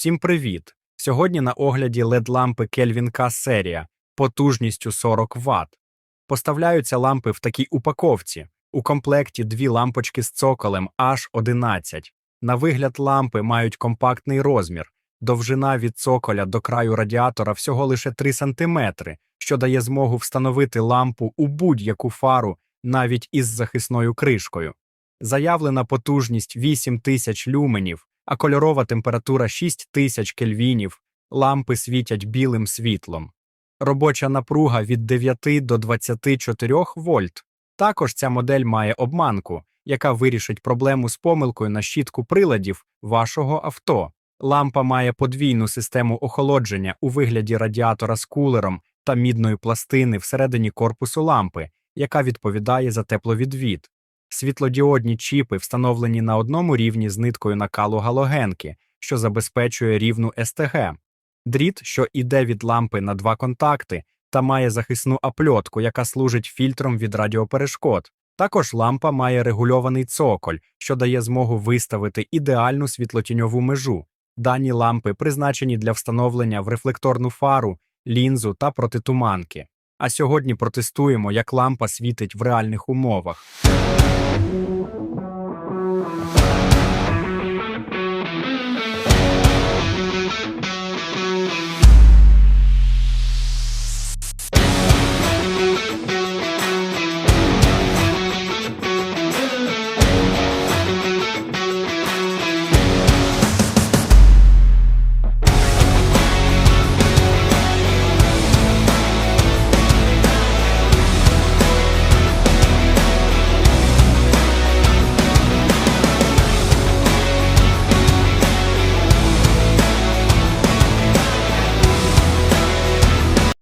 Всім привіт! Сьогодні на огляді LED-лампи Kelvin K серія потужністю 40 Вт. Поставляються лампи в такій упаковці. У комплекті дві лампочки з цоколем H11. На вигляд лампи мають компактний розмір. Довжина від цоколя до краю радіатора всього лише 3 см, що дає змогу встановити лампу у будь-яку фару, навіть із захисною кришкою. Заявлена потужність 8000 люменів, а кольорова температура 6000 кельвінів, лампи світять білим світлом. Робоча напруга від 9 до 24 вольт. Також ця модель має обманку, яка вирішить проблему з помилкою на щітку приладів вашого авто. Лампа має подвійну систему охолодження у вигляді радіатора з кулером та мідної пластини всередині корпусу лампи, яка відповідає за тепловідвід. Світлодіодні чіпи встановлені на одному рівні з ниткою накалу галогенки, що забезпечує рівну СТГ. Дріт, що іде від лампи на два контакти, та має захисну апльотку, яка служить фільтром від радіоперешкод. Також лампа має регульований цоколь, що дає змогу виставити ідеальну світлотіньову межу. Дані лампи призначені для встановлення в рефлекторну фару, лінзу та протитуманки. А сьогодні протестуємо, як лампа світить в реальних умовах.